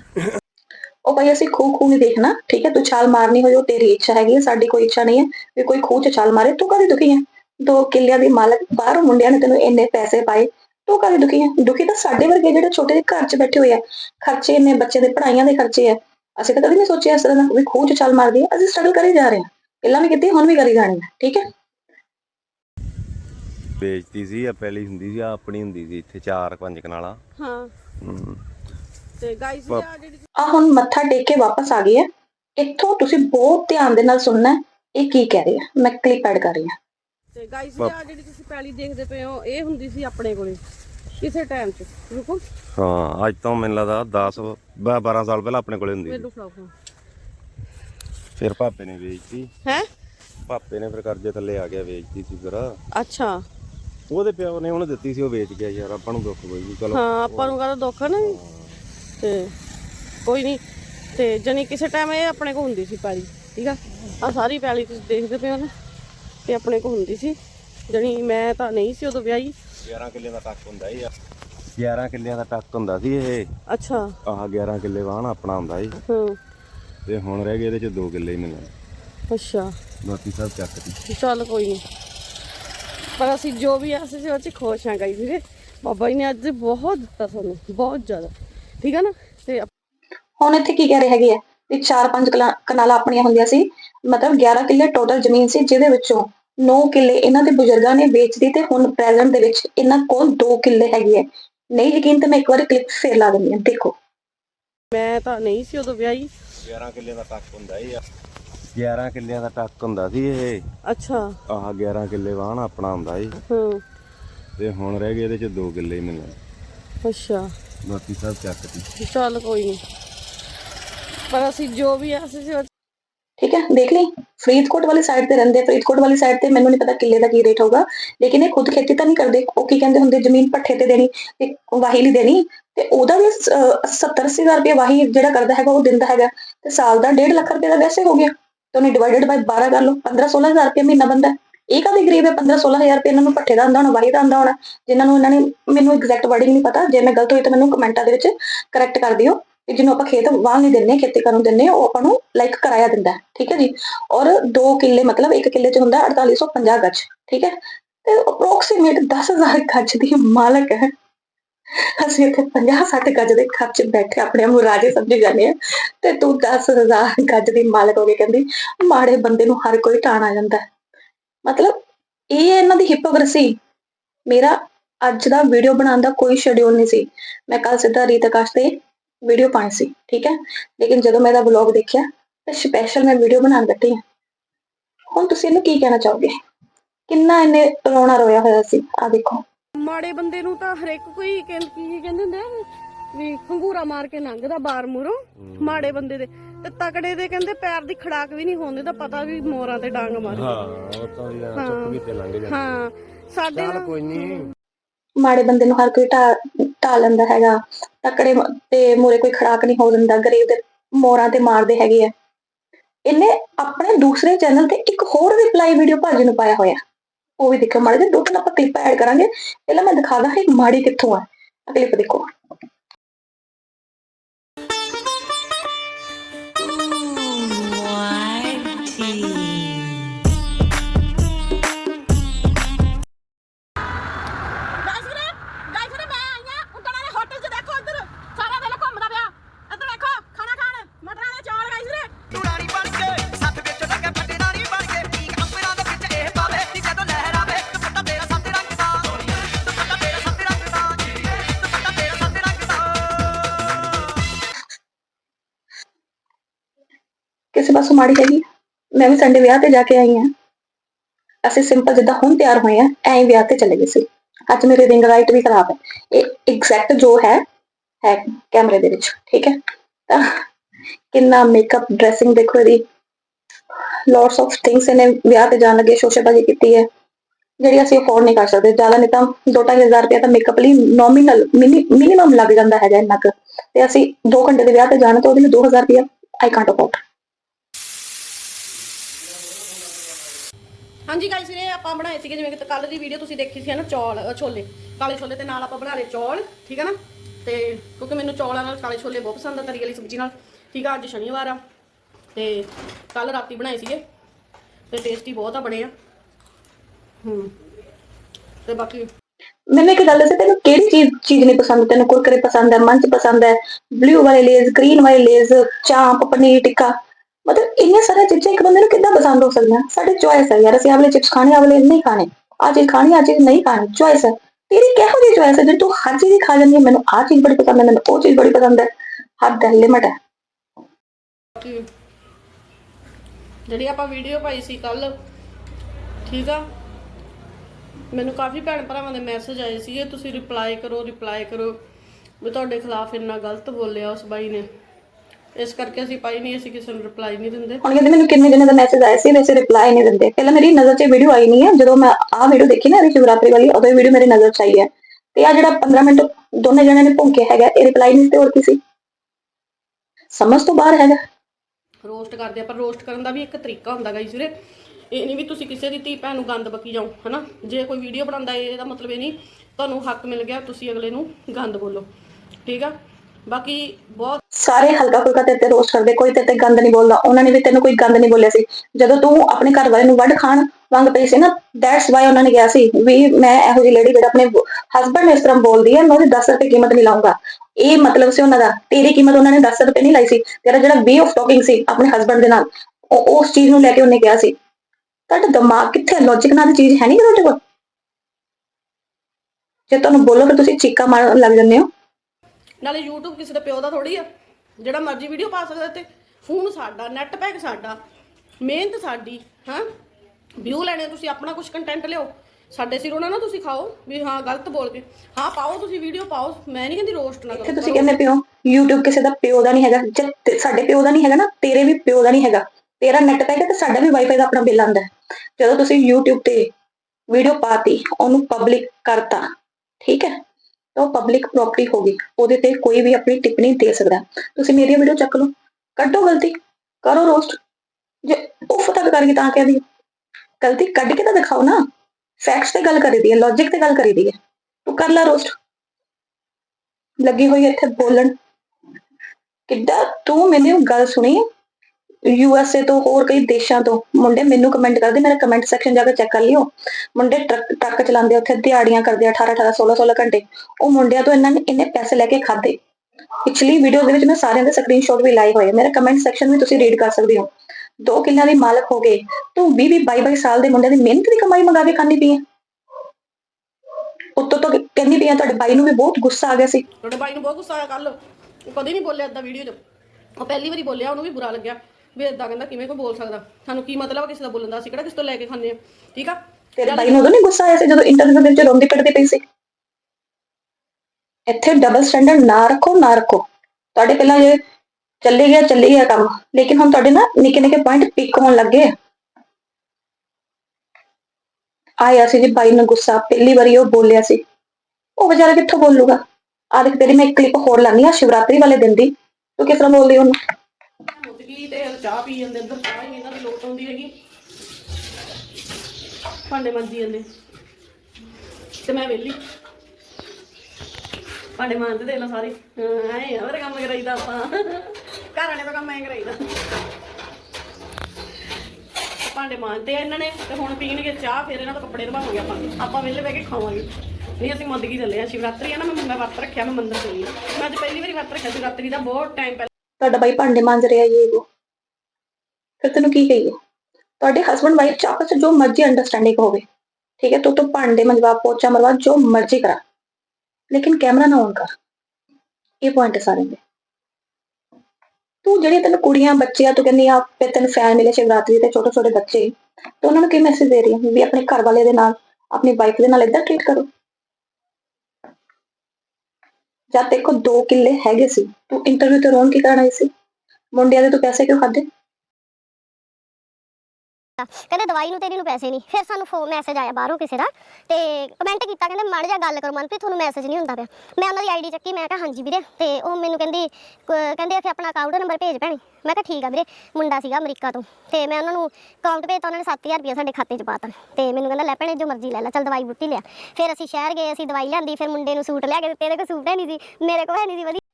ਉਹ ਭਾਈ ਅਸੀਂ ਖੂਹ ਖੂਹ ਨਹੀਂ ਦੇਖਣਾ ਠੀਕ ਹੈ? ਤੂੰ ਛਾਲ ਮਾਰਨੀ ਹੋਈ ਉਹ ਤੇਰੀ ਇੱਛਾ ਹੈਗੀ ਹੈ ਸਾਡੀ ਕੋਈ ਇੱਛਾ ਨਹੀਂ ਹੈ ਵੀ ਕੋਈ ਖੂਹ 'ਚ ਛਾਲ ਮਾਰੇ। ਤੂੰ ਕਦੇ ਦੁਖੀ ਹੈ? ਦੋ ਕਿੱਲਿਆਂ ਦੀ ਮਾਲਕ ਬਾਹਰੋਂ ਮੁੰਡਿਆਂ ਨੇ ਤੈਨੂੰ ਇੰਨੇ ਪੈਸੇ ਪਾਏ ਤੂੰ ਕਦੇ ਦੁਖੀ ਹੈ? ਦੁਖੀ ਤਾਂ ਸਾਡੇ ਵਰਗੇ ਜਿਹੜੇ ਛੋਟੇ ਜਿਹੇ ਘਰ 'ਚ ਬੈਠੇ ਹੋਏ ਆ ਖਰਚੇ ਨੇ ਬੱਚੇ ਦੇ ਪੜ੍ਹਾਈਆਂ ਦੇ ਖਰਚੇ ਆ। ਅਸੀਂ ਤਾਂ ਕਦੇ ਨਹੀਂ ਸੋਚਿਆ ਇਸ ਤਰ੍ਹਾਂ ਦਾ ਵੀ ਖੂਹ 'ਚ ਛਾਲ ਮਾਰਦੀ ਹੈ ਅਸੀਂ ਸਟਰਗਲ ਕਰੀ ਜਾ ਰਹੇ ਹਾਂ। ਪਹਿਲਾਂ ਵੀ ਕੀਤੀ ਹੁਣ ਵੀ ਕਰੀ ਜਾਣੀ ਹੈ ਠੀਕ ਹੈ? ਵੇਚਤੀ ਸੀ ਆ ਪਹਿਲੀ ਹੁੰਦੀ ਸੀ ਆ ਆਪਣੀ ਹੁੰਦੀ ਸੀ ਇੱਥੇ 4-5 ਕਨਾਲਾਂ। ਹਾਂ। ਤੇ ਗਾਈਸ ਆ ਜਿਹੜੀ ਆ ਹੁਣ ਮੱਥਾ ਟੇਕ ਕੇ ਵਾਪਸ ਆ ਗਏ ਹੈ। ਇੱਥੋਂ ਤੁਸੀਂ ਬਹੁਤ ਧਿਆਨ ਦੇ ਨਾਲ ਸੁਣਨਾ ਹੈ ਇਹ ਕੀ ਕਹਿ ਰਹੇ ਮੈਂ ਕਲਿੱਪ ਐਡ ਕਰ ਰਹੀ ਹਾਂ। ਤੇ ਗਾਈਸ ਆ ਜਿਹੜੀ ਤੁਸੀਂ ਪੈਲੀ ਦੇਖਦੇ ਪਏ ਹੋ ਇਹ ਹੁੰਦੀ ਸੀ ਆਪਣੇ ਕੋਲੇ ਕਿਸੇ ਟਾਈਮ 'ਚ। ਰੁਕੋ। ਹਾਂ ਅੱਜ ਤੋਂ ਮੈਨੂੰ ਲੱਗਦਾ 10 12 ਸਾਲ ਪਹਿਲਾਂ ਆਪਣੇ ਕੋਲੇ ਹੁੰਦੀ ਸੀ। ਫੜਾਓ ਫਿਰ ਪਾਪੇ ਨੇ ਵੇਚਤੀ। ਹੈ? ਪਾਪੇ ਨੇ ਫਿਰ ਕਰਜ਼ੇ ਥੱਲੇ ਆ ਗਿਆ ਵੇਚਤੀ ਸੀ ਫਿਰ। ਅੱਛਾ। ਉਹਦੇ ਪਿਓ ਨੇ ਉਹਨੂੰ ਦਿੱਤੀ ਸੀ ਉਹ ਵੇਚ ਗਿਆ ਯਾਰ ਆਪਾਂ ਨੂੰ ਦੁੱਖ ਕੋਈ ਨਹੀਂ ਚਲੋ। ਹਾਂ ਆਪਾਂ ਨੂੰ ਕਹਦਾ ਦੁੱਖ ਆ ਨਾ ਜੀ। ਤੇ ਕੋਈ ਨਹੀਂ ਤੇ ਜਣੀ ਕਿਸੇ ਟਾਈਮ ਇਹ ਆਪਣੇ ਕੋ ਹੁੰਦੀ ਸੀ ਪੈਲੀ ਠੀਕ ਆ? ਆ ਸਾਰੀ ਪੈਲੀ ਤੁਸੀਂ ਦੇਖਦੇ ਪਏ ਹੋ ਨਾ ਤੇ ਆਪਣੇ ਕੋ ਹੁੰਦੀ ਸੀ। ਜਣੀ ਮੈਂ ਤਾਂ ਨਹੀਂ ਸੀ ਉਦੋਂ ਵਿਆਹੀ। 11 ਕਿੱਲਿਆਂ ਦਾ ਟੱਕ ਹੁੰਦਾ ਇਹ 11 ਕਿੱਲਿਆਂ ਦਾ ਟੱਕ ਹੁੰਦਾ ਸੀ ਇਹ। ਅੱਛਾ। ਆਹ 11 ਕਿੱਲੇ ਵਾਹਣ ਆਪਣਾ ਹੁੰਦਾ ਸੀ। ਹਾਂ। ਤੇ ਹੁਣ ਰਹਿ ਗਏ ਇਹਦੇ ਚ 2 ਕਿੱਲੇ ਹੀ ਮਿਲਣ। ਅੱਛਾ। ਬਾਕੀ ਸਭ ਚੱਕਦੀ ਚੱਲ ਕੋਈ ਨਹੀਂ ਪਰ ਅਸੀਂ ਜੋ ਵੀ ਆ ਅਸੀਂ ਉਹ ਚ ਖੁਸ਼ ਹਾਂ ਗਈ ਵੀਰੇ। ਬਾਬਾ ਜੀ ਨੇ ਅੱਜ ਬਹੁਤ ਦਿੱਤਾ ਸਾਨੂੰ ਬਹੁਤ ਜ਼ਿਆਦਾ। ਠੀਕ ਆ ਨਾ? ਤੇ ਹੁਣ ਇੱਥੇ ਕੀ ਕਹਿ ਰਹੇ ਹੈਗੇ ਆ? ਵੀ 4-5 ਕਨਾਲਾਂ ਆਪਣੀਆਂ ਹੁੰਦੀਆਂ ਸੀ। ਮਤਲਬ 11 ਕਿੱਲੇ ਟੋਟਲ ਜ਼ਮੀਨ ਸੀ ਜਿਹਦੇ ਵਿੱਚੋਂ 9 ਕਿੱਲੇ ਇਹਨਾਂ ਦੇ ਬਜ਼ੁਰਗਾਂ ਨੇ ਵੇਚਦੀ ਤੇ ਹੁਣ ਪ੍ਰੈਜ਼ੈਂਟ ਦੇ ਵਿੱਚ ਇਹਨਾਂ ਕੋਲ 2 ਕਿੱਲੇ ਹੈਗੇ ਆ। ਨਹੀਂ ਯਕੀਨ ਤਾਂ ਮੈਂ ਇੱਕ ਵਾਰੀ ਕਲਿੱਪ ਫੇਰ ਲਾ ਦਿੰਦੀ ਹਾਂ ਦੇਖੋ। ਮੈਂ ਤਾਂ ਨਹੀਂ ਸੀ ਉਦੋਂ ਵਿਆਹੀ। 11 ਕਿੱਲਿਆਂ ਦਾ ਟੱਕ ਹੁੰਦਾ ਇਹ 11 ਕਿੱਲਿਆਂ ਦਾ ਟੱਕ ਹੁੰਦਾ ਸੀ ਇਹ। ਅੱਛਾ। ਆਹ 11 ਕਿੱਲੇ ਵਾਹਣ ਆਪਣਾ ਹੁੰਦਾ ਸੀ। ਹਾਂ। ਤੇ ਹੁਣ ਰਹਿ ਗਏ ਇਹਦੇ ਚ 2 ਕਿੱਲੇ ਹੀ ਮਿਲਣ। ਅੱਛਾ। ਬਾਕੀ ਸਭ ਚੱਕਦੀ ਚੱਲ ਕੋਈ ਨਹੀਂ ਪਰ ਅਸੀਂ ਜੋ ਵੀ ਆ ਅਸੀਂ ਠੀਕ ਹੈ ਦੇਖ ਲਈ। ਫਰੀਦਕੋਟ ਵਾਲੀ ਸਾਈਡ ਤੇ ਰਹਿੰਦੇ। ਫਰੀਦਕੋਟ ਵਾਲੀ ਸਾਈਡ ਤੇ ਮੈਨੂੰ ਨਹੀਂ ਪਤਾ ਕਿੱਲੇ ਦਾ ਕੀ ਰੇਟ ਹੋਗਾ ਲੇਕਿਨ ਇਹ ਖੁਦ ਖੇਤੀ ਤਾਂ ਨਹੀਂ ਕਰਦੇ। ਉਹ ਕੀ ਕਹਿੰਦੇ ਹੁੰਦੇ? ਜ਼ਮੀਨ ਪੱਠੇ ਤੇ ਦੇਣੀ ਤੇ ਵਾਹੀ ਲਈ ਦੇਣੀ। ਤੇ ਉਹਦਾ ਵੀ 70 ਹਜ਼ਾਰ ਰੁਪਏ ਵਾਹੀ ਜਿਹੜਾ ਕਰਦਾ ਹੈਗਾ ਉਹ ਦਿੰਦਾ ਹੈਗਾ। ਤੇ ਸਾਲ ਦਾ 1.5 ਲੱਖ ਰੁਪਏ ਦਾ ਵੈਸੇ ਹੋ ਗਿਆ। ਤੇ ਉਹਨੇ ਡਿਵਾਈਡਡ ਬਾਈ 12 ਕਰ ਲਓ 15 16000 ਰੁਪਏ ਮਹੀਨਾ ਬੰਦਾ ਇਹ ਕਾਹਦੇ ਗਰੀਬ ਹੈ? 15 16000 ਰੁਪਏ ਇਹਨਾਂ ਨੂੰ ਪੱਠੇ ਦਾ ਆਂਦਾ ਹੋਣਾ, ਵਾਹੀ ਦਾ ਆਂਦਾ ਹੋਣਾ। ਜਿਨ੍ਹਾਂ ਨੂੰ ਇਹਨਾਂ ਨੇ, ਮੈਨੂੰ ਐਗਜ਼ੈਕਟ ਵਰਡਿੰਗ ਨਹੀਂ ਪਤਾ। ਜੇ ਮੈਂ ਗਲਤ ਹੋਈ ਤਾਂ ਮੈਨੂੰ ਕਮੈਂਟਾਂ ਦੇ ਵਿੱਚ ਕਰੈਕਟ ਕਰ ਦਿਓ। ਕਿ ਜਿਹਨੂੰ ਆਪਾਂ ਖੇਤ ਵਾਹ ਨਹੀਂ ਦਿੰਨੇ ਖੇਤੀ ਕਰਨ ਨੂੰ ਦਿੰਨੇ ਉਹ ਆਪਾਂ ਨੂੰ ਲਾਈਕ ਕਰਾਇਆ ਦਿੰਦਾ ਹੈ। ਠੀਕ ਹੈ ਜੀ? ਔਰ 2 ਕਿੱਲੇ, ਮਤਲਬ 1 ਕਿੱਲੇ ਚ ਹੁੰਦਾ 4850 ਗੱਜ। ਠੀਕ ਹੈ? ਤੇ ਅਪਰੋਕਸੀਮੇਟ 10000 ਗੱਜ ਦੀ ਮਾਲਕ ਹੈ। ਅਸੀਂ ਇੱਥੇ 50 60 ਗੱਜ ਦੇ ਘਰ ਚ ਬੈਠੇ ਆਪਣੇ ਆਪ ਨੂੰ ਰਾਜੇ ਸਮਝੀ ਜਾਂਦੇ ਆ ਤੇ ਤੂੰ 10000 ਗੱਜ ਦੀ ਮਾਲਕ ਹੋ ਕੇ ਕਹਿੰਦੀ, ਮਾੜੇ ਬੰਦੇ ਨੂੰ ਹਰ ਕੋਈ ਟਾਣ ਆ ਜਾਂਦਾ। ਮਤਲਬ ਇਹ ਹੈ ਇਹਨਾਂ ਦੀ ਹਿਪੋਕ੍ਰੇਸੀ ਮੇਰਾ ਅੱਜ ਦਾ ਵੀਡੀਓ ਬਣਾਉਣ ਦਾ ਕੋਈ ਸ਼ਡਿਊਲ ਨਹੀਂ ਸੀ। ਮੈਂ ਕੱਲ ਸਿੱਧਾ ਰੀਤ ਆਕਾਸ਼ ਤੇ ਵੀਡੀਓ ਪਾਣੀ ਸੀ, ਠੀਕ ਹੈ? ਲੇਕਿਨ ਜਦੋਂ ਮੈਂ ਇਹਦਾ ਵਲੌਗ ਦੇਖਿਆ, ਤੇ ਸਪੈਸ਼ਲ ਮੈਂ ਵੀਡੀਓ ਬਣਾਉਣ ਬੈਠੀ ਹਾਂ। ਹੁਣ ਤੁਸੀਂ ਇਹਨੂੰ ਕੀ ਕਹਿਣਾ ਚਾਹੋਗੇ? ਕਿੰਨਾ ਇਹਨੇ ਰੋਣਾ ਰੋਇਆ ਹੋਇਆ ਸੀ? ਆ ਦੇਖੋ। ਮਾੜੇ ਬੰਦੇ ਨੂੰ ਤਾਂ ਹਰੇਕ ਕੋਈ ਕਹਿੰ- ਕੀ ਕਹਿੰਦੇ ਹੁੰਦੇ ਆ ਵੀ ਖੰਗੂਰਾ ਮਾਰ ਕੇ ਲੰਘਦਾ ਬਾਰ ਮੂਰੋਂ ਮਾੜੇ ਬੰਦੇ ਦੇ। ਤੇ ਤਕੜੇ ਦੇ ਕਹਿੰਦੇ ਪੈਰ ਦੀ ਖੜਾਕ ਵੀ ਨਹੀਂ ਹੁੰਦੀ ਤਾਂ ਪਤਾ ਵੀ ਮੋਰਾਂ ਤੇ ਡਾਂਗ ਮਾਰੀ। ਹਾਂ ਉਹ ਤਾਂ ਯਾਰ ਚੁੱਪ ਕੀਤੇ ਲੰਘ ਜਾਂਦੇ। ਹਾਂ ਸਾਡੇ ਚੱਲ ਨਾਲ ਕੋਈ ਨਹੀਂ ਮਾੜੇ ਬੰਦੇ ਨੂੰ ਹਰ ਕੋਈ ਢਾ ਢਾ ਲੈਂਦਾ ਹੈਗਾ। ਤਕੜੇ ਮ- ਤੇ ਮੂਰੇ ਕੋਈ ਖੜਾਕ ਨਹੀਂ ਹੋ ਦਿੰਦਾ ਗਰੀਬ ਦੇ ਮੋਰਾਂ ਤੇ ਮਾਰਦੇ ਹੈਗੇ ਆ। ਇਹਨੇ ਆਪਣੇ ਦੂਸਰੇ ਚੈਨਲ ਤੇ ਇੱਕ ਹੋਰ ਰਿਪਲਾਈ ਵੀਡੀਓ ਭਾਜੀ ਨੂੰ ਪਾਇਆ ਹੋਇਆ। ਉਹ ਵੀ ਦੇਖੋ ਮਾੜੇ ਜਿਹੇ ਦੋ ਤਿੰਨ ਆਪਾਂ ਕਲਿੱਪ ਐਡ ਕਰਾਂਗੇ। ਪਹਿਲਾਂ ਮੈਂ ਦਿਖਾਦਾ ਹੈ ਮਾੜੀ ਕਿੱਥੋਂ ਆ। ਕਲਿੱਪ ਦੇਖੋ। ਕਿਸੇ ਪਾਸੋਂ ਮਾੜੀ ਹੈਗੀ ਮੈਂ ਵੀ ਸੰਡੇ ਵਿਆਹ ਤੇ ਜਾ ਕੇ ਆਈ ਹਾਂ ਅਸੀਂ ਸਿੰਪਲ ਜਿੱਦਾਂ ਹੁਣ ਤਿਆਰ ਹੋਏ ਆ, ਐਂ ਵਿਆਹ ਤੇ ਚਲੇ ਗਏ ਸੀ। ਅੱਜ ਮੇਰੀ ਰਿੰਗ ਲਾਈਟ ਵੀ ਖਰਾਬ ਹੈ। ਇਹ ਐਗਜ਼ੈਕਟ ਜੋ ਹੈ ਹੈ ਕੈਮਰੇ ਦੇ ਵਿੱਚ, ਠੀਕ ਹੈ? ਤਾਂ ਕਿੰਨਾ ਮੇਕਅਪ ਡਰੈਸਿੰਗ ਦੇਖੋ ਇਹਦੀ। ਲੋਟਸ ਆਫ ਥਿੰਗਸ ਇਹਨੇ ਵਿਆਹ ਤੇ ਜਾਣ ਲੱਗੇ, ਸ਼ੋਸ਼ੇਬਾਜ਼ੀ ਕੀਤੀ ਹੈ। ਜਿਹੜੀ ਅਸੀਂ ਅਫੋਰਡ ਨਹੀਂ ਕਰ ਸਕਦੇ, ਜ਼ਿਆਦਾ ਨਹੀਂ ਤਾਂ 2-2000 ਰੁਪਏ ਤਾਂ ਮੇਕਅਪ ਲਈ ਨੋਮੀਨਲ ਮਿਨੀਮਮ ਲੱਗ ਜਾਂਦਾ ਹੈਗਾ ਇੰਨਾ ਕੁ। ਤੇ ਅਸੀਂ 2 ਘੰਟੇ ਦੇ ਵਿਆਹ ਤੇ ਜਾਣਾ ਤਾਂ ਉਹਦੇ ਲਈ 2000 ਰੁਪਏ ਆਈ ਕਾਂਟ ਅਫੋਰਡ ਹਾਂਜੀ ਗਾਇਸ ਵੀਰੇ, ਆਪਾਂ ਬਣਾਏ ਸੀਗੇ ਜਿਵੇਂ ਕਿ ਕੱਲ ਦੀ ਵੀਡੀਓ ਤੁਸੀਂ ਦੇਖੀ ਸੀ ਨਾ, ਚੌਲ ਛੋਲੇ, ਕਾਲੇ ਛੋਲੇ ਤੇ ਨਾਲ ਆਪਾਂ ਬਣਾ ਲਏ ਚੌਲ, ਠੀਕ ਹੈ ਨਾ? ਤੇ ਕਿਉਂਕਿ ਮੈਨੂੰ ਚੌਲਾਂ ਨਾਲ ਕਾਲੇ ਛੋਲੇ ਬਹੁਤ ਪਸੰਦ ਆ, ਤਰੀ ਵਾਲੀ ਸਬਜ਼ੀ ਨਾਲ, ਠੀਕ ਆ, ਅੱਜ ਸ਼ਨੀਵਾਰ ਆ, ਤੇ ਕੱਲ ਰਾਤੀ ਬਣਾਏ ਸੀਗੇ, ਤੇ ਟੇਸਟੀ ਬਹੁਤ ਆ ਬਣੇ ਆ। ਹੂੰ, ਤੇ ਬਾਕੀ ਮੈਨੂੰ ਇੱਕ ਗੱਲ ਦੱਸ, ਤੈਨੂੰ ਕਿਹੜੀ ਚੀਜ਼ ਚੀਜ਼ ਨਹੀਂ ਪਸੰਦ? ਤੈਨੂੰ ਕੁਰਕਰੇ ਪਸੰਦ ਹੈ ਮੰਚ ਪਸੰਦ ਹੈ ਬਲੂ ਵਾਲੇ ਲੇਜ਼ ਗ੍ਰੀਨ ਵਾਲੇ ਲੇਜ਼, ਚਾਂਪ, ਪਨੀਰ ਟਿੱਕਾ ਮਤਲਬ ਇੰਨੀਆਂ ਸਾਰੀਆਂ ਚੀਜ਼ਾਂ ਇੱਕ ਬੰਦੇ ਨੂੰ ਕਿੱਦਾਂ ਪਸੰਦ ਹੋ ਸਕਦੀਆਂ? ਸਾਡੇ ਚੁਆਇਸ ਹੈ ਯਾਰ, ਅਸੀਂ ਆਵਲੇ ਚਿਪਸ ਖਾਣੇ ਆਵਲੇ ਨਹੀਂ ਖਾਣੇ। ਆ ਚੀਜ਼ ਖਾਣੀ ਆ ਚੀਜ਼ ਨਹੀਂ ਖਾਣੀ ਚੁਆਇਸ ਹੈ ਤੇਰੀ ਕਿਹੋ ਜਿਹੀ ਚੁਆਇਸ ਹੈ ਜੇ ਤੂੰ ਹਰ ਚੀਜ਼ ਖਾ ਜਾਂਦੀ ਹੈ ਮੈਨੂੰ ਆ ਚੀਜ਼ ਬੜੀ ਪਸੰਦ ਹੈ ਮੈਨੂੰ ਉਹ ਚੀਜ਼ ਬੜੀ ਪਸੰਦ ਹੈ ਹੱਦ ਹੈ ਲਿਮਟ ਹੈ ਬਾਕੀ ਜਿਹੜੀ ਆਪਾਂ ਵੀਡੀਓ ਪਾਈ ਸੀ ਕੱਲ ਠੀਕ ਆ? ਮੈਨੂੰ ਕਾਫੀ ਭੈਣ ਭਰਾਵਾਂ ਦੇ ਮੈਸੇਜ ਆਏ ਸੀਗੇ, ਤੁਸੀਂ ਰਿਪਲਾਈ ਕਰੋ ਰਿਪਲਾਈ ਕਰੋ, ਵੀ ਤੁਹਾਡੇ ਖਿਲਾਫ ਇੰਨਾ ਗਲਤ ਬੋਲਿਆ ਉਸ ਬਾਈ ਨੇ। ਇਸ ਕਰਕੇ ਅਸੀਂ ਪਾਈ ਨਹੀਂ ਅਸੀਂ ਕਿਸੇ ਨੂੰ ਰਿਪਲਾਈ ਨਹੀਂ ਦਿੰਦੇ। ਹੁਣ ਕਹਿੰਦੇ ਮੈਨੂੰ ਕਿੰਨੇ ਦਿਨਾਂ ਦਾ ਮੈਸੇਜ ਆਇਆ ਸੀ ਵੈਸੇ ਰਿਪਲਾਈ ਨਹੀਂ ਦਿੰਦੇ। ਪਹਿਲਾਂ ਮੇਰੀ ਨਜ਼ਰ 'ਚ ਵੀਡੀਓ ਆਈ ਨਹੀਂ ਹੈ। ਜਦੋਂ ਮੈਂ ਆਹ ਵੀਡੀਓ ਦੇਖੀ ਨਾ ਸ਼ਿਵਰਾਤਰੀ ਵਾਲੀ ਉਦੋਂ ਇਹ ਵੀਡੀਓ ਮੇਰੀ ਨਜ਼ਰ 'ਚ ਆਈ ਹੈ। ਤੇ ਆ ਜਿਹੜਾ 15 ਮਿੰਟ ਦੋਨੇ ਜਣਿਆਂ ਨੇ ਭੌਂਕਿਆ ਹੈਗਾ ਇਹ ਰਿਪਲਾਈ ਨਹੀਂ ਤੇ ਹੋਰ ਕੀ ਸੀ? ਸਮਝ ਤੋਂ ਬਾਹਰ ਹੈਗਾ। ਰੋਸਟ ਕਰਦੇ ਆ ਪਰ ਰੋਸਟ ਕਰਨ ਦਾ ਵੀ ਇੱਕ ਤਰੀਕਾ ਹੁੰਦਾ ਗਾਈਸ ਵੀਰੇ। ਇਹ ਨਹੀਂ ਵੀ ਤੁਸੀਂ ਕਿਸੇ ਦੀ ਧੀ ਭੈਣ ਨੂੰ ਗੰਦ ਬਕੀ ਜਾਓ ਹਨਾ? ਜੇ ਕੋਈ ਵੀਡੀਓ ਬਣਾਉਂਦਾ ਇਹਦਾ ਮਤਲਬ ਇਹ ਨਹੀਂ ਤੁਹਾਨੂੰ ਹੱਕ ਮਿਲ ਗਿਆ ਤੁਸੀਂ ਅਗਲੇ ਨੂੰ ਗੰਦ ਬੋਲੋ। ਠੀਕ ਆ? ਬਾਕੀ ਬਹੁਤ ਸਾਰੇ ਹਲਕਾ ਫੁਲਕਾ ਤੇ ਤੇ ਰੋਸਟ ਕਰਦੇ, ਕੋਈ ਤੇ ਤੇ ਗੰਦ ਨਹੀਂ ਬੋਲਦਾ, ਉਹਨਾਂ ਨੇ ਵੀ ਤੈਨੂੰ ਕੋਈ ਗੰਦ ਨਹੀਂ ਬੋਲਿਆ ਸੀ। ਜਦੋਂ ਤੂੰ ਆਪਣੇ ਘਰ ਵਾਲੇ ਨੂੰ ਵੱਢ ਖਾਣ ਵਾਂਗ ਪਈ ਸੀ ਨਾ ਦੈਟਸ ਵਾਈ ਉਹਨਾਂ ਨੇ ਕਿਹਾ ਸੀ ਵੀ ਮੈਂ ਇਹੋ ਜਿਹੀ ਲੇਡੀ ਜਿਹੜਾ ਆਪਣੇ ਹਸਬੰਡ ਨੂੰ ਇਸ ਤਰ੍ਹਾਂ ਬੋਲਦੀ ਹੈ ਮੈਂ ਉਹਦੀ 10 ਰੁਪਏ ਕੀਮਤ ਨਹੀਂ ਲਾਉਂਗਾ। ਇਹ ਮਤਲਬ ਸੀ ਉਹਨਾਂ ਦਾ, ਤੇਰੀ ਕੀਮਤ ਉਹਨਾਂ ਨੇ 10 ਰੁਪਏ ਨਹੀਂ ਲਾਈ ਸੀ, ਤੇਰਾ ਜਿਹੜਾ ਵੇ ਆਫ ਟਾਕਿੰਗ ਸੀ ਆਪਣੇ ਹਸਬੰਡ ਦੇ ਨਾਲ, ਉਹ ਉਸ ਚੀਜ਼ ਨੂੰ ਲੈ ਕੇ ਉਹਨੇ ਕਿਹਾ ਸੀ। ਤੁਹਾਡਾ ਦਿਮਾਗ ਕਿੱਥੇ ਲੌਜੀਕ ਨਾਲ ਚੀਜ਼ ਹੈ ਨਹੀਂ ਤੁਹਾਡੇ ਕੋਲ ਜੇ ਤੁਹਾਨੂੰ ਬੋਲੋ ਫਿਰ ਤੁਸੀਂ ਚੀਕਾ ਮਾਰਨ ਲੱਗ ਜਾਂਦੇ ਹੋ। ਨਾਲੇ YouTube ਕਿਸੇ ਦੇ ਪਿਓ ਦਾ ਥੋੜੀ ਆ ਜਿਹੜਾ ਮਰਜ਼ੀ ਵੀਡੀਓ ਪਾ ਸਕਦਾ ਤੇ ਫੋਨ ਸਾਡਾ ਨੈਟ ਪੈਕ ਸਾਡਾ ਮਿਹਨਤ ਸਾਡੀ ਹਾਂ? ਵਿਊ ਲੈਣੇ ਤੁਸੀਂ ਆਪਣਾ ਕੁਝ ਕੰਟੈਂਟ ਲਿਓ ਸਾਡੇ ਸਿਰੋਂ ਨਾ ਤੁਸੀਂ ਖਾਓ ਵੀ ਹਾਂ ਗਲਤ ਬੋਲ ਕੇ। ਹਾਂ ਪਾਓ ਤੁਸੀਂ ਵੀਡੀਓ ਪਾਓ ਮੈਂ ਨਹੀਂ ਕਹਿੰਦੀ ਰੋਸਟ ਨਾ ਕਰੋ ਤੁਸੀਂ ਕਹਿੰਦੇ ਪਿਓ YouTube ਕਿਸੇ ਦਾ ਪਿਓ ਦਾ ਨਹੀਂ ਹੈਗਾ ਜੇ ਸਾਡੇ ਪਿਓ ਦਾ ਨਹੀਂ ਹੈਗਾ ਨਾ ਤੇਰੇ ਵੀ ਪਿਓ ਦਾ ਨਹੀਂ ਹੈਗਾ। ਤੇਰਾ ਨੈਟ ਪੈਕ ਹੈ ਤੇ ਸਾਡਾ ਵੀ ਵਾਈਫਾਈ ਦਾ ਆਪਣਾ ਬਿੱਲ ਆਂਦਾ ਜਦੋਂ ਤੁਸੀਂ YouTube ਤੇ ਵੀਡੀਓ ਪਾਤੀ ਉਹਨੂੰ ਪਬਲਿਕ ਕਰਤਾ ਠੀਕ ਹੈ? ਤਾਂ ਉਹ ਪਬਲਿਕ ਪ੍ਰਾਪਰਟੀ ਹੋ ਉਹਦੇ ਤੇ ਕੋਈ ਵੀ ਆਪਣੀ ਟਿੱਪਣੀ ਦੇ ਸਕਦਾ। ਤੁਸੀਂ ਮੇਰੀ ਵੀਡੀਓ ਚੱਕ ਲਓ। ਕੱਢੋ ਗਲਤੀ। ਕਰੋ ਰੋਸਟ ਜੇ ਉਫ ਤੱਕ ਕਰਕੇ ਤਾਂ ਕਹਿ ਦਿਓ ਗਲਤੀ ਕੱਢ ਕੇ ਤਾਂ ਦਿਖਾਓ ਨਾ। ਫੈਕਟਸ ਤੇ ਗੱਲ ਕਰੀ ਦੀ ਹੈ ਲੌਜੀਕ ਤੇ ਗੱਲ ਕਰੀ ਦੀ ਹੈ। ਤੂੰ ਕਰ ਲੈ ਰੋਸਟ ਲੱਗੀ ਹੋਈ ਇੱਥੇ ਬੋਲਣ। ਕਿੱਦਾਂ ਤੂੰ ਮੈਨੂੰ ਗੱਲ ਸੁਣੀ। ਯੂ ਐਸ ਏ ਤੋਂ ਹੋਰ ਕਈ ਦੇਸ਼ਾਂ ਤੋਂ। ਮੁੰਡੇ ਮੈਨੂੰ ਕਮੈਂਟ ਕਰਦੇ, ਮੇਰੇ ਕਮੈਂਟ ਸੈਕਸ਼ਨ ਜਾ ਕੇ ਚੈੱਕ ਕਰ ਲਿਓ। ਮੁੰਡੇ ਟਰੱਕ ਟਰੱਕ ਚਲਾਉਂਦੇ ਉੱਥੇ ਦਿਹਾੜੀਆਂ ਕਰਦੇ 18 18 16 16 ਘੰਟੇ। ਉਹ ਮੁੰਡਿਆਂ ਤੋਂ ਇਹਨਾਂ ਨੇ, ਇੰਨੇ ਪੈਸੇ ਲੈ ਕੇ ਖਾਦੇ ਪਿਛਲੀ ਵੀਡੀਓ ਦੇ ਵਿੱਚ ਮੈਂ ਸਾਰਿਆਂ ਦੇ ਸਕਰੀਨਸ਼ਾਟ ਵੀ ਲਾਏ ਹੋਏ ਮੇਰੇ ਕਮੈਂਟ ਸੈਕਸ਼ਨ ਵੀ ਤੁਸੀਂ ਰੀਡ ਕਰ ਸਕਦੇ ਹੋ। ਦੋ ਕਿੱਲਿਆਂ ਦੀ ਮਾਲਕ ਹੋ ਗਏ। ਤੂੰ 20 20 22 22 ਸਾਲ ਦੇ ਮੁੰਡਿਆਂ ਦੀ ਮਿਹਨਤ ਦੀ ਕਮਾਈ ਮੰਗਾ ਕੇ ਖਾਂਦੀ ਪਈ ਹੈ ਉੱਤੋਂ ਤੋਂ ਕਹਿੰਦੀ ਪਈ ਆ, ਤੁਹਾਡੇ ਬਾਈ ਨੂੰ ਵੀ ਬਹੁਤ ਗੁੱਸਾ ਆ ਗਿਆ ਸੀ। ਤੁਹਾਡੇ ਬਾਈ ਨੂੰ ਬਹੁਤ ਗੁੱਸਾ ਆਇਆ ਕੱਲ ਉਹ ਕਦੀ ਨਹੀਂ ਬੋਲਿਆ ਏਦਾਂ ਵੀਡੀਓ 'ਚ। ਉਹ ਪਹਿਲੀ ਵਾਰੀ ਬੋਲਿਆ, ਉਹਨੂੰ ਵੀ ਬੁਰਾ ਲੱਗਿਆ। ਵੀ ਏਦਾਂ ਕਹਿੰਦਾ ਕਿਵੇਂ ਕੋਈ ਬੋਲ ਸਕਦਾ? ਸਾਨੂੰ ਕੀ ਮਤਲਬ ਆ ਕਿਸੇ ਦਾ ਬੋਲਣ ਦਾ? ਅਸੀਂ ਕਿਹੜਾ ਕਿਸੇ ਤੋਂ ਲੈ ਕੇ ਖਾਂਦੇ ਆ? ਠੀਕ ਆ? ਤੇਰੇ ਬਾਈ ਨੂੰ ਉਦੋਂ ਨਹੀਂ ਗੁੱਸਾ ਆਇਆ ਸੀ ਜਦੋਂ ਇੰਟਰਵਿਊ ਦੇ ਵਿੱਚ ਰੋਂਦੀ ਪਿੱਟਦੀ ਪਈ ਸੀ? ਇੱਥੇ ਡਬਲ ਸਟੈਂਡਰਡ ਨਾ ਰੱਖੋ ਨਾ ਰੱਖੋ। ਤੁਹਾਡੇ ਪਹਿਲਾਂ ਜੇ ਚੱਲੇ ਗਿਆ ਚੱਲੇ ਗਿਆ ਕੰਮ। ਲੇਕਿਨ ਹੁਣ ਤੁਹਾਡੇ ਨਾ ਨਿੱਕੇ ਨਿੱਕੇ ਪੁਆਇੰਟ ਪਿਕ ਹੋਣ ਲੱਗੇ ਆ। ਆਇਆ ਸੀ ਜੀ ਬਾਈ ਨੂੰ ਗੁੱਸਾ ਪਹਿਲੀ ਵਾਰੀ ਉਹ ਬੋਲਿਆ ਸੀ। ਉਹ ਵਿਚਾਰਾ ਕਿੱਥੋਂ ਬੋਲੂਗਾ? ਆ ਦੇਖ ਤੇਰੀ ਮੈਂ ਇੱਕ ਕਲਿੱਪ ਹੋਰ ਲਾਨੀ ਆ ਸ਼ਿਵਰਾਤਰੀ ਵਾਲੇ ਦਿਨ ਦੀ। ਤੂੰ ਕਿਸ ਤਰ੍ਹਾਂ ਬੋਲਦੀ ਉਹਨੂੰ ਮੁੱਕ ਗਈ ਤੇ ਚਾਹ ਪੀ ਜਾਂਦੇ, ਅੰਦਰ ਚਾਹ ਹੀ ਇਹਨਾਂ ਦੀ ਲੋਟ ਹੁੰਦੀ ਹੈਗੀ। ਭਾਂਡੇ ਮੰਜੀ ਜਾਂਦੇ। ਤੇ ਮੈਂ ਵਿਹਲੀ। ਭਾਂਡੇ ਮਾਂਜਦੇ ਦੇ ਲਾ ਸਾਰੇ। ਐ ਹੋਰ ਕੰਮ ਕਰਾਈਦਾ ਆਪਾਂ। ਘਰ ਵਾਲੇ ਦਾ ਕੰਮ ਐ ਕਰਾਈਦਾ। ਭਾਂਡੇ ਮਾਂਜਦੇ ਆ ਇਹਨਾਂ ਨੇ, ਤੇ ਹੁਣ ਪੀਣਗੇ ਚਾਹ, ਫਿਰ ਇਹਨਾਂ ਤੋਂ ਕੱਪੜੇ ਧਵਾਵਾਂਗੇ ਆਪਾਂ। ਆਪਾਂ ਵਿਹਲੇ ਬਹਿ ਕੇ ਖਾਵਾਂਗੇ। ਨਹੀਂ, ਅਸੀਂ ਮੰਦਗੀ ਚੱਲੇ ਆ। ਸ਼ਿਵਰਾਤਰੀ ਆ ਨਾ, ਮੈਂ ਮੈਂ ਵਰਤ ਰੱਖਿਆ, ਮੈਂ ਮੰਦਰ ਚੱਲੀ ਮੈਂ ਅੱਜ ਪਹਿਲੀ ਵਾਰੀ ਵਰਤ ਰੱਖਿਆ। ਸ਼ਿਵਰਾਤਰੀ ਦਾ ਬਹੁਤ ਟਾਈਮ ਪਹਿਲਾਂ ਤੁਹਾਡਾ ਬਾਈ ਭਾਂਡੇ ਮਾਂਜ ਰਿਹਾ ਇਹ ਉਹ। ਫਿਰ ਤੈਨੂੰ ਕੀ ਕਹੀਏ? ਤੁਹਾਡੇ ਹਸਬੰਡ ਵਾਈਫ ਚ ਆਪਸ ਚ ਜੋ ਮਰਜ਼ੀ ਅੰਡਰਸਟੈਂਡਿੰਗ ਹੋਵੇ, ਠੀਕ ਹੈ, ਤੂੰ ਤੂੰ ਭਾਂਡੇ ਮੰਜਵਾ, ਪੋਚਾ ਮਰਵਾ, ਜੋ ਮਰਜ਼ੀ ਕਰਾ। ਲੇਕਿਨ ਕੈਮਰਾ ਨਾ ਔਨ ਕਰ। ਇਹ ਪੁਆਇੰਟ ਸਾਰੇ ਦੇ। ਤੂੰ ਜਿਹੜੇ ਤੈਨੂੰ ਕੁੜੀਆਂ ਬੱਚੇ ਆ ਤੂੰ ਕਹਿੰਦੀ ਆ ਤੇ ਤੈਨੂੰ ਫੈਨ ਮਿਲੇ ਸ਼ਿਵਰਾਤਰੀ ਤੇ ਛੋਟੇ ਛੋਟੇ ਬੱਚੇ, ਤੇ ਉਹਨਾਂ ਨੂੰ ਕੀ ਮੈਸੇਜ ਦੇ ਰਹੀ ਹੈ ਵੀ ਆਪਣੇ ਘਰ ਵਾਲੇ ਦੇ ਨਾਲ, ਆਪਣੀ ਵਾਈਫ ਦੇ ਨਾਲ ਇਦਾਂ ਟ੍ਰੀਟ ਕਰੋ? ਜਦ ਦੇਖੋ 2 ਕਿੱਲੇ ਹੈਗੇ ਸੀ, ਤੂੰ ਇੰਟਰਵਿਊ ਤੇ ਰੋਣ ਕੀ ਕਰਨ ਆਈ ਸੀ? ਮੁੰਡਿਆਂ ਦੇ ਤੂੰ ਪੈਸੇ ਕਿਉਂ ਖਾਦੇ ਕਹਿੰਦੇ ਦਵਾਈ ਨੂੰ ਤੇਰੀ ਨੂੰ ਪੈਸੇ ਨਹੀਂ। ਫਿਰ ਸਾਨੂੰ ਫੋਨ ਮੈਸੇਜ ਆਇਆ ਬਾਹਰੋਂ ਕਿਸੇ ਦਾ ਤੇ ਕਮੈਂਟ ਕੀਤਾ ਕਹਿੰਦੇ, ਮੜ ਜਾ ਗੱਲ ਕਰੋ ਮਨਪ੍ਰੀਤ, ਤੁਹਾਨੂੰ ਮੈਸੇਜ ਨਹੀਂ ਹੁੰਦਾ ਪਿਆ। ਮੈਂ ਉਹਨਾਂ ਦੀ ਆਈਡੀ ਚੱਕੀ, ਮੈਂ ਕਿਹਾ, ਹਾਂਜੀ ਵੀਰੇ। ਤੇ ਉਹ ਮੈਨੂੰ ਕਹਿੰਦੀ ਕਹਿੰਦੇ ਆ ਆਪਣਾ ਅਕਾਊਂਟ ਨੰਬਰ ਭੇਜ ਭੈਣੀ। ਮੈਂ ਕਿਹਾ, ਠੀਕ ਆ ਵੀਰੇ, ਮੁੰਡਾ ਸੀਗਾ ਅਮਰੀਕਾ ਤੋਂ। ਤੇ ਮੈਂ ਉਹਨਾਂ ਨੂੰ ਅਕਾਊਂਟ ਭੇਜਤਾ, ਉਹਨਾਂ ਨੇ 7000 ਰੁਪਏ ਸਾਡੇ ਖਾਤੇ 'ਚ ਪਾਤਾ ਤੇ ਮੈਨੂੰ ਕਹਿੰਦਾ, ਲੈ ਭੈਣੇ, ਜੋ ਮਰਜ਼ੀ ਲੈ ਲੈ, ਚੱਲ ਦਵਾਈ ਬੁੱਟੀ ਲਿਆ। ਫਿਰ ਅਸੀਂ ਸ਼ਹਿਰ ਗਏ, ਅਸੀਂ ਦਵਾਈ ਲਿਆਂਦੀ, ਫਿਰ ਮੁੰਡੇ ਨੂੰ ਸੂਟ ਲਿਆ ਕੇ ਦਿੱਤੇ। ਇਹਦੇ ਕੋਲ ਸੂਟ ਹੈ ਨਹੀਂ ਸੀ, ਮੇਰੇ ਕੋਲ ਹੈ ਨਹੀਂ ਸੀ, ਵਧੀਆ।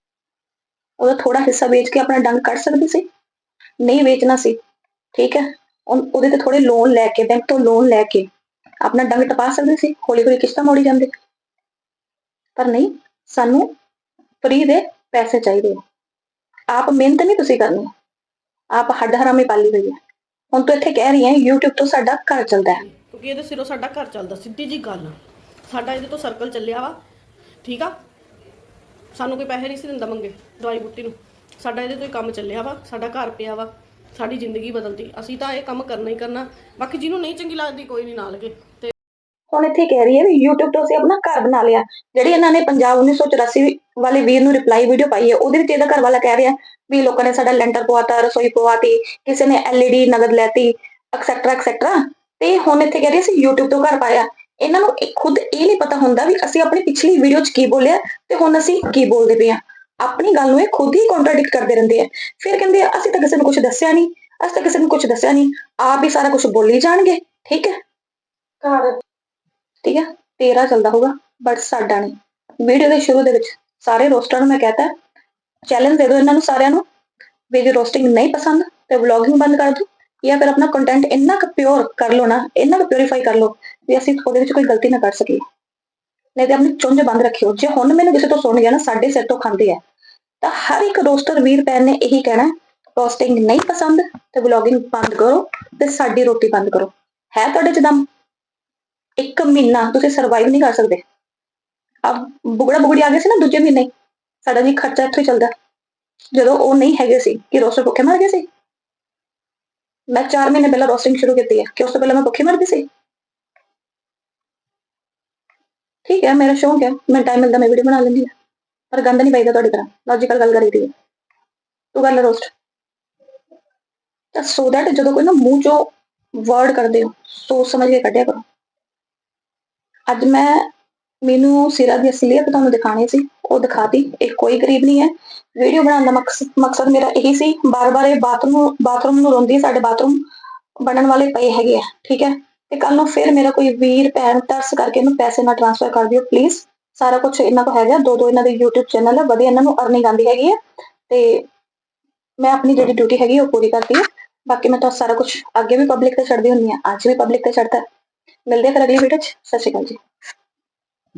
ਉਹਦਾ ਥੋੜਾ ਹਿੱਸਾ ਵੇਚ ਕੇ ਆਪਣਾ ਡੰਗ ਕੱਢ ਸਕਦੀ ਸੀ? ਨਹੀਂ ਵੇਚਣਾ ਸੀ। ਠੀਕ ਹੈ। ਉਹਦੇ ਤੇ ਥੋੜੇ ਲੋਨ ਲੈ ਕੇ ਬੈਂਕ ਤੋਂ ਲੋਨ ਲੈ ਕੇ ਆਪਣਾ ਡੰਗ ਟਪਾ ਸਕਦੇ ਸੀ? ਹੌਲੀ ਹੌਲੀ ਕਿਸ਼ਤਾਂ ਮੋੜੀ ਜਾਂਦੇ। ਪਰ ਨਹੀਂ, ਸਾਨੂੰ ਫ੍ਰੀ ਦੇ ਪੈਸੇ ਚਾਹੀਦੇ ਆ। ਆਪ ਮਿਹਨਤ ਨਹੀਂ ਤੁਸੀਂ ਕਰਨੀ। ਆਪ ਹੱਡ ਹਰਾਮੀ ਪਾਲੀ ਹੋਈ ਹੈ ਹੁਣ ਤੂੰ ਇੱਥੇ ਕਹਿ ਰਹੀ ਹੈ, YouTube ਤੋਂ ਸਾਡਾ ਘਰ ਚੱਲਦਾ ਹੈ। ਕਿਉਂਕਿ ਇਹਦੇ ਸਿਰੋਂ ਸਾਡਾ ਘਰ ਚੱਲਦਾ, ਸਿੱਧੀ ਜੀ ਗੱਲ ਸਾਡਾ ਇਹਦੇ ਤੋਂ ਸਰਕਲ ਚੱਲਿਆ ਵਾ, ਠੀਕ ਆ? ਸਾਨੂੰ ਕੋਈ ਪੈਸੇ ਨਹੀਂ ਸੀ ਦਿੰਦਾ ਮੰਗੇ, ਦਵਾਈ ਬੁੱਟੀ ਨੂੰ। ਸਾਡਾ ਇਹਦੇ ਤੋਂ ਹੀ ਕੰਮ ਚੱਲਿਆ ਵਾ, ਸਾਡਾ ਘਰ ਪਿਆ ਵਾ। ਸਾਡੀ ਜ਼ਿੰਦਗੀ ਬਦਲਦੀ। ਅਸੀਂ ਤਾਂ ਇਹ ਕੰਮ ਕਰਨਾ ਹੀ ਕਰਨਾ। ਬਾਕੀ ਜਿਹਨੂੰ ਨਹੀਂ ਚੰਗੀ ਲੱਗਦੀ, ਕੋਈ ਨਹੀਂ ਨਾਲ ਕੇ ਤੇ ਹੁਣ ਇੱਥੇ ਕਹਿ ਰਹੀ ਹੈ ਵੀ YouTube ਤੋਂ ਅਸੀਂ ਆਪਣਾ ਘਰ ਬਣਾ ਲਿਆ। ਜਿਹੜੀ ਇਹਨਾਂ ਨੇ ਪੰਜਾਬ 1984 ਵਾਲੇ ਵੀਰ ਨੂੰ ਰਿਪਲਾਈ ਵੀਡੀਓ ਪਾਈ ਹੈ, ਉਹਦੇ ਵਿੱਚ ਇਹਦਾ ਘਰ ਵਾਲਾ ਕਹਿ ਰਿਹਾ ਵੀ ਲੋਕਾਂ ਨੇ ਸਾਡਾ ਲੈਂਟਰ ਪਵਾਤਾ, ਰਸੋਈ ਪਵਾਤੀ, ਕਿਸੇ ਨੇ LED ਨਗਦ ਲੈਤੀ ਐਕਸੈਟਰਾ ਐਕਸੈਟਰਾ ਤੇ ਹੁਣ ਇੱਥੇ ਕਹਿ ਰਹੀ ਅਸੀਂ YouTube ਤੋਂ ਘਰ ਪਾਇਆ। ਇਹਨਾਂ ਨੂੰ ਖੁਦ ਇਹ ਨਹੀਂ ਪਤਾ ਹੁੰਦਾ ਵੀ ਅਸੀਂ ਆਪਣੀ ਪਿਛਲੀ ਵੀਡੀਓ 'ਚ ਕੀ ਬੋਲਿਆ ਤੇ ਹੁਣ ਅਸੀਂ ਕੀ ਬੋਲਦੇ ਪਏ ਆ ਆਪਣੀ ਗੱਲ ਨੂੰ ਇਹ ਖੁਦ ਹੀ ਕੰਟਰਡਿਕਟ ਕਰਦੇ ਰਹਿੰਦੇ ਆ। ਫਿਰ ਕਹਿੰਦੇ ਆ ਅਸੀਂ ਤਾਂ ਕਿਸੇ ਨੂੰ ਕੁਝ ਦੱਸਿਆ ਨਹੀਂ ਅਸੀਂ ਤਾਂ ਕਿਸੇ ਨੂੰ ਕੁਝ ਦੱਸਿਆ ਨਹੀਂ ਆਪ ਹੀ ਸਾਰਾ ਕੁਝ ਬੋਲੀ ਜਾਣਗੇ ਠੀਕ ਹੈ? ਘਰ। ਠੀਕ ਹੈ? ਤੇਰਾ ਚੱਲਦਾ ਹੋਊਗਾ ਬਟ ਸਾਡਾ ਨਹੀਂ। ਵੀਡੀਓ ਦੇ ਸ਼ੁਰੂ ਦੇ ਵਿੱਚ ਸਾਰੇ ਰੋਸਟਰਾਂ ਨੂੰ ਮੈਂ ਕਹਤਾ ਚੈਲੰਜ ਦੇ ਦਿਓ ਇਹਨਾਂ ਨੂੰ ਸਾਰਿਆਂ ਨੂੰ ਵੀ ਜੇ ਰੋਸਟਿੰਗ ਨਹੀਂ ਪਸੰਦ ਤੇ ਵਲੌਗਿੰਗ ਬੰਦ ਕਰ ਦਿਓ ਜਾਂ ਫਿਰ ਆਪਣਾ ਕੰਟੈਂਟ ਇੰਨਾ ਕੁ ਪਿਓਰ ਕਰ ਲਓ ਨਾ ਇੰਨਾ ਕੁ ਪਿਓਰੀਫਾਈ ਕਰ ਲਓ ਵੀ ਅਸੀਂ ਉਹਦੇ ਵਿੱਚ ਕੋਈ ਗਲਤੀ ਨਾ ਕਰ ਸਕੀਏ। ਨਹੀਂ ਤੇ ਆਪਣੀ ਚੁੰਝ ਬੰਦ ਰੱਖਿਓ। ਜੇ ਹੁਣ ਮੈਨੂੰ ਕਿਸੇ ਤੋਂ ਸੁਣ ਗਿਆ ਨਾ, ਸਾਡੇ ਸਿਰ ਤੋਂ ਖਾਂਦੇ ਆ। ਤਾਂ ਹਰ ਇੱਕ ਰੋਸਟਰ ਵੀਰ ਭੈਣ ਨੇ ਇਹੀ ਕਹਿਣਾ, ਰੋਸਟਿੰਗ ਨਹੀਂ ਪਸੰਦ ਤੇ ਵਲੌਗਿੰਗ ਬੰਦ ਕਰੋ ਤੇ ਸਾਡੀ ਰੋਟੀ ਬੰਦ ਕਰੋ। ਹੈ ਤੁਹਾਡੇ ਚ ਦਮ? ਇੱਕ ਮਹੀਨਾ ਤੁਸੀਂ ਸਰਵਾਈਵ ਨਹੀਂ ਕਰ ਸਕਦੇ। ਆ ਬੁਗੜਾ ਬੁਗੜੀ ਆ ਗਏ ਸੀ ਨਾ ਦੂਜੇ ਮਹੀਨੇ ਸਾਡਾ ਜੀ ਖਰਚਾ ਇੱਥੋਂ ਹੀ ਚੱਲਦਾ। ਜਦੋਂ ਉਹ ਨਹੀਂ ਹੈਗੇ ਸੀ ਕਿ ਰੋਸਟਰ ਭੁੱਖੇ ਮਰ ਗਏ ਸੀ। ਮੈਂ 4 ਮਹੀਨੇ ਪਹਿਲਾਂ ਰੋਸਟਿੰਗ ਸ਼ੁਰੂ ਕੀਤੀ ਹੈ ਕਿ ਉਸ ਤੋਂ ਪਹਿਲਾਂ ਮੈਂ ਭੁੱਖੇ ਮਰਦੀ ਸੀ। ਠੀਕ ਹੈ, ਮੇਰਾ ਸ਼ੌਂਕ ਹੈ ਮੈਂ ਟਾਈਮ ਮਿਲਦਾ ਮੈਂ ਵੀਡੀਓ ਬਣਾ ਲੈਂਦੀ ਹਾਂ। ਪਰ ਗੰਦ ਨਹੀਂ ਪਾਈਦਾ ਤੁਹਾਡੀ ਤਰ੍ਹਾਂ ਲੌਜੀਕਲ ਗੱਲ ਕਰੀ ਦੀ ਤੂੰ ਕਰ ਰੋਸਟ ਤਾਂ ਸੋ ਦੈਟ ਜਦੋਂ ਕੋਈ ਨਾ ਮੂੰਹ ਚੋਂ ਵਰਡ ਕਰਦੇ ਹੋ, ਸੋਚ ਸਮਝ ਕੇ ਕੱਢਿਆ ਕਰੋ। ਅੱਜ ਮੈਂ, ਮੈਨੂੰ ਸਿਰਾ ਦੀ ਅਸਲੀਅਤ ਤੁਹਾਨੂੰ ਦਿਖਾਣੀ ਸੀ, ਉਹ ਦਿਖਾਤੀ। ਇਹ ਕੋਈ ਗਰੀਬ ਨਹੀਂ ਹੈ। ਵੀਡੀਓ ਬਣਾਉਣ ਦਾ ਮਕਸਦ ਮੇਰਾ ਇਹੀ ਸੀ, ਬਾਰ-ਬਾਰ ਇਹ ਬਾਥਰੂਮ ਬਾਥਰੂਮ ਨੂੰ ਰੋਂਦੀ ਸਾਡੇ ਬਾਥਰੂਮ ਬਣਨ ਵਾਲੇ ਪਏ ਹੈਗੇ ਆ, ਠੀਕ ਹੈ। ਤੇ ਕੱਲ ਨੂੰ ਫਿਰ ਮੇਰਾ ਕੋਈ ਵੀਰ, ਭੈਣ, ਤਰਸ ਕਰਕੇ ਇਹਨੂੰ ਪੈਸੇ ਨਾ ਟ੍ਰਾਂਸਫਰ ਕਰ ਦਿਓ ਪਲੀਜ਼ ਸਾਰਾ ਕੁਝ ਇਹਨਾਂ ਕੋਲ ਹੈਗਾ ਦੋ ਦੋ ਇਹਨਾਂ ਦੇ YouTube ਚੈਨਲ ਹੈ ਵਧੀਆ ਇਹਨਾਂ ਨੂੰ ਅਰਨਿੰਗ ਆਉਂਦੀ ਹੈਗੀ ਹੈ ਤੇ ਮੈਂ ਆਪਣੀ ਜਿਹੜੀ ਡਿਊਟੀ ਹੈਗੀ ਉਹ ਪੂਰੀ ਕਰਦੀ ਹਾਂ ਬਾਕੀ ਮੈਂ ਤਾਂ ਸਾਰਾ ਕੁਝ ਅੱਗੇ ਵੀ ਪਬਲਿਕ ਤੇ ਛੱਡਦੀ ਹੁੰਦੀ ਹਾਂ ਅੱਜ ਵੀ ਪਬਲਿਕ ਤੇ ਛੱਡਦਾ ਮਿਲਦੇ ਹਾਂ ਫਿਰ ਅਗਲੀ ਵੀਡੀਓ 'ਚ। ਸਤਿ ਸ਼੍ਰੀ ਅਕਾਲ ਜੀ।